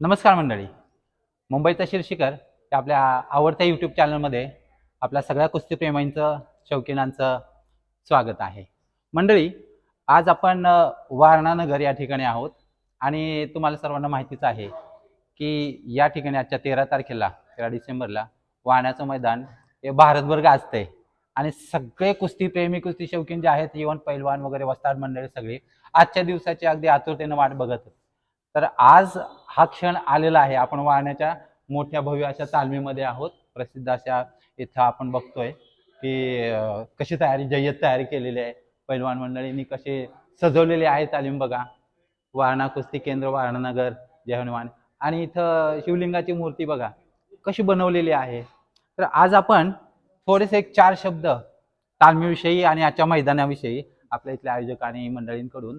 नमस्कार मंडळी. मुंबईचा शिरशिकर या आपल्या आवडत्या यूट्यूब चॅनलमध्ये आपल्या सगळ्या कुस्तीप्रेमींचं शौकीनांचं स्वागत आहे. मंडळी आज आपण वारणानगर या ठिकाणी आहोत आणि तुम्हाला सर्वांना माहितीच आहे की या ठिकाणी आजच्या तेरा तारखेला तेरा डिसेंबरला वाहण्याचं मैदान हे भारतभर गाजतंय. आणि सगळे कुस्तीप्रेमी कुस्ती शौकीन जे आहेत इवन पैलवान वगैरे वस्ताद मंडळी सगळी आजच्या दिवसाची अगदी आतुरतेनं वाट बघत तर आज हा क्षण आलेला आहे. आपण वाहण्याच्या मोठ्या भव्य अशा तालमीमध्ये आहोत. प्रसिद्ध अशा इथं आपण बघतोय की कशी तयारी जय्यत तयारी केलेली आहे. पैलवान मंडळींनी कसे सजवलेले आहे तालीम बघा. वारणा कुस्ती केंद्र वारणानगर जयहनुमान आणि इथं शिवलिंगाची मूर्ती बघा कशी बनवलेली आहे. तर आज आपण थोडेसे एक चार शब्द तालमीविषयी आणि आजच्या मैदानाविषयी आपल्या इथल्या आयोजक आणि मंडळींकडून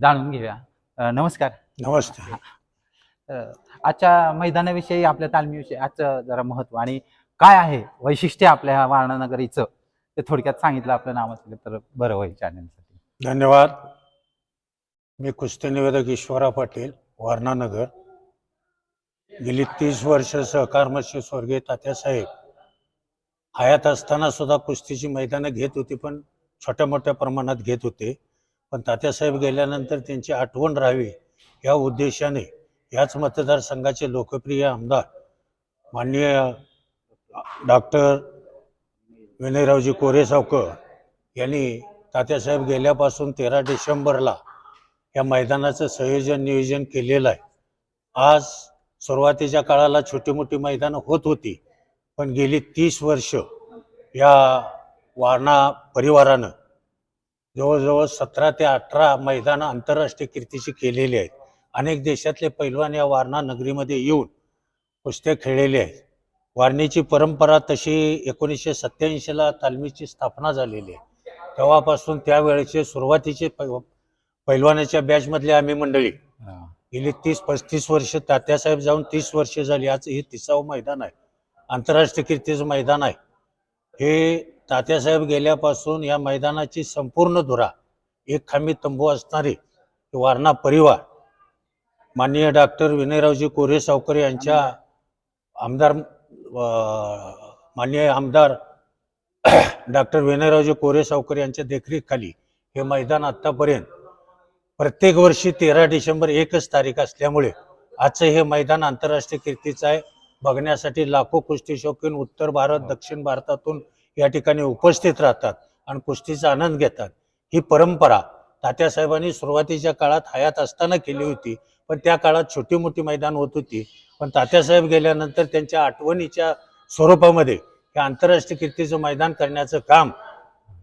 जाणून घेऊया. नमस्कार. नमस्ते. तर आजच्या मैदानाविषयी आपल्या तालमीविषयी आजचं जरा महत्त्व आणि काय आहे वैशिष्ट्य आपल्या ह्या वारणा नगरीचं ते थोडक्यात सांगितलं आपलं नाव असेल तर बरं होईल चॅनलसाठी. धन्यवाद. मी कुस्ती निवेदक ईश्वरा पाटील वारणानगर. गेली तीस वर्ष सहकारमशी स्वर्गीय तात्यासाहेब हयात असताना सुद्धा कुस्तीची मैदानं घेत होती पण छोट्या मोठ्या प्रमाणात घेत होते. पण तात्यासाहेब गेल्यानंतर त्यांची आठवण राहावी या उद्देशाने याच मतदारसंघाचे लोकप्रिय आमदार माननीय डॉक्टर विनयरावजी कोरेसावकर यांनी तात्यासाहेब गेल्यापासून तेरा डिसेंबरला या मैदानाचं संयोजन नियोजन केलेलं आहे. आज सुरुवातीच्या काळाला छोटी मोठी मैदानं होत होती पण गेली तीस वर्ष या वारणा परिवारानं जवळजवळ सतरा ते अठरा मैदानं आंतरराष्ट्रीय कीर्तीची केलेली आहेत. अनेक देशातले पैलवान या वारणा नगरीमध्ये येऊन कुस्त्या खेळलेले आहेत. वारणीची परंपरा तशी एकोणीसशे सत्याऐंशीला तालमीची स्थापना झालेली आहे. तेव्हापासून त्यावेळेचे सुरुवातीचे पै पैलवानाच्या बॅचमधले आम्ही मंडळी. गेली तीस पस्तीस वर्ष तात्यासाहेब जाऊन तीस वर्ष झाली. आज हे तिसावं मैदान आहे. आंतरराष्ट्रीय कीर्तीचं मैदान आहे. हे तात्यासाहेब गेल्यापासून या मैदानाची संपूर्ण धुरा एक खांबी तंबू असणारे वारणा परिवार माननीय डॉक्टर विनयरावजी कोरे सावकर यांच्या आमदार माननीय आमदार डॉक्टर विनयरावजी कोरे सावकर यांच्या देखरेखीखाली हे मैदान आत्तापर्यंत प्रत्येक वर्षी तेरा डिसेंबर एकच तारीख असल्यामुळे आजचं हे मैदान आंतरराष्ट्रीय कीर्तीचं आहे. बघण्यासाठी लाखो कुस्ती शौकीन उत्तर भारत दक्षिण भारतातून या ठिकाणी उपस्थित राहतात आणि कुस्तीचा आनंद घेतात. ही परंपरा तात्यासाहेबांनी सुरुवातीच्या काळात हयात असताना केली होती पण त्या काळात छोटी मोठी मैदान होत होती. पण तात्यासाहेब गेल्यानंतर त्यांच्या आठवणीच्या स्वरूपामध्ये हे आंतरराष्ट्रीय कीर्तीचं मैदान करण्याचं काम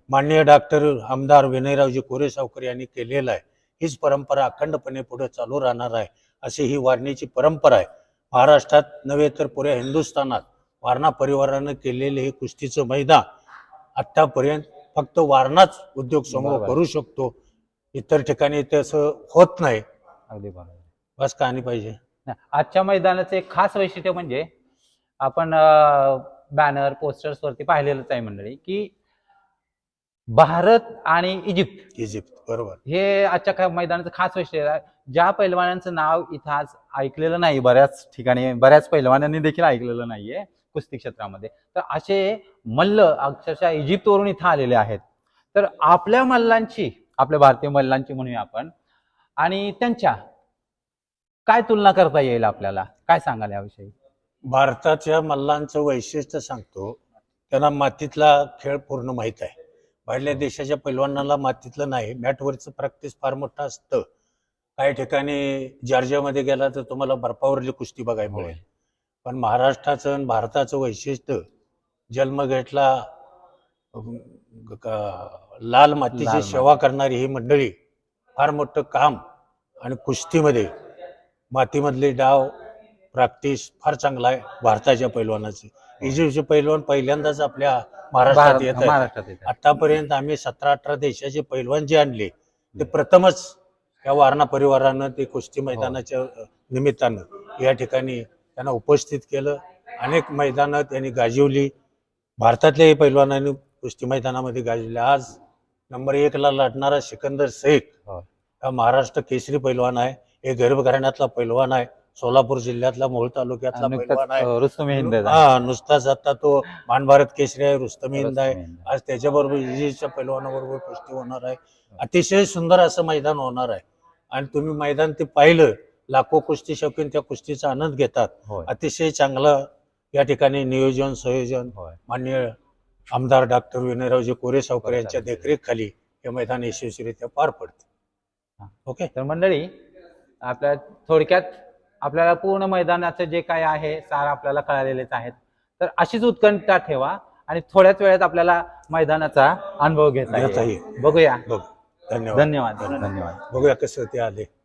माननीय डॉक्टर आमदार विनयरावजी कोरे सावकर यांनी केलेलं आहे. हीच परंपरा अखंडपणे पुढे चालू राहणार आहे अशी ही वारणीची परंपरा आहे. महाराष्ट्रात नव्हे तर पुऱ्या हिंदुस्थानात वारणा परिवारानं केलेले हे कुस्तीचं मैदान आत्तापर्यंत फक्त वारणाच उद्योग समूह. करू शकतो. इतर ठिकाणी तसं होत नाही. अगदी बरोबर. बस कहाणी पाहिजे. आजच्या मैदानाचं एक खास वैशिष्ट्य म्हणजे आपण बॅनर पोस्टर्स वरती पाहिलेलंच आहे मंडळी की भारत आणि इजिप्त. इजिप्त बरोबर. हे आजच्या मैदानाचं खास वैशिष्ट्य आहे. ज्या पैलवानांचं नाव इथं आज ऐकलेलं नाही बऱ्याच ठिकाणी बऱ्याच पैलवानांनी देखील ऐकलेलं नाहीये. कुस्ती क्षेत्रामध्ये. तर असे मल्ल अक्षरशः इजिप्तवरून इथं आलेले आहेत. तर आपल्या मल्लांची आपल्या भारतीय मल्लांची म्हणूया आपण आणि त्यांच्या काय तुलना करता येईल आपल्याला? काय सांगाल याविषयी? भारताच्या मल्लांचं वैशिष्ट्य सांगतो. त्यांना मातीतला खेळ पूर्ण माहीत आहे. बाहेरल्या देशाच्या पैलवानाला मातीतलं नाही. मॅटवरचं प्रॅक्टिस फार मोठं असतं. काही ठिकाणी जॉर्जियामध्ये गेला तर तुम्हाला बर्फावरली कुस्ती बघायला मिळेल. पण महाराष्ट्राचं आणि भारताचं वैशिष्ट्य जन्मगेटला लाल मातीची सेवा करणारी ही मंडळी फार मोठं काम आणि कुस्तीमध्ये मातीमधले डाव प्रॅक्टिस फार चांगला आहे भारताच्या पैलवानाचे. इजिप्तचे पैलवान पहिल्यांदाच आपल्या महाराष्ट्रात येत आहेत. आतापर्यंत आम्ही सतरा अठरा देशाचे पैलवान जे आणले ते प्रथमच या वारणा परिवारानं ते कुस्ती मैदानाच्या अ, निमित्तानं या ठिकाणी त्यांना उपस्थित केलं. अनेक मैदानं त्यांनी गाजवली. भारतातल्याही पैलवानांनी कुस्ती मैदानामध्ये गाजवले. आज नंबर एकला लढणारा सिकंदर शेख हो. हा महाराष्ट्र केसरी पैलवान आहे. हे गरीब घराण्यातला पैलवान आहे. सोलापूर जिल्ह्यातला मोहोळ तालुक्यातला पैलवान आहे. रुस्तुम हिंद. हा नुसताच आता तो भारत केसरी आहे रुस्तमी हिंद आहे. आज त्याच्याबरोबर इजीच्या पैलवानाबरोबर कुस्ती होणार आहे. अतिशय सुंदर असं मैदान होणार आहे. आणि तुम्ही मैदान ते पाहिलं लाखो कुस्ती शौकीन त्या कुस्तीचा आनंद घेतात. होय. अतिशय चांगलं या ठिकाणी नियोजन संयोजन होय. मान्य आमदार डॉक्टर विनयरावजी कोरे सावकर कोरे यांच्या. देखरेखीखाली हे मैदान यशस्वीरित्या पार पडते. हा. ओके? तर मंडळी आपल्या थोडक्यात आपल्याला पूर्ण मैदानाचं जे काय आहे सार आपल्याला कळालेलेच आहेत. तर अशीच उत्कंठा ठेवा आणि थोड्याच वेळात आपल्याला मैदानाचा अनुभव घेता घेता येईल. येईल. बघूया. बघ. धन्यवाद. धन्यवाद. धन्यवाद. बघूया कसं ते आले.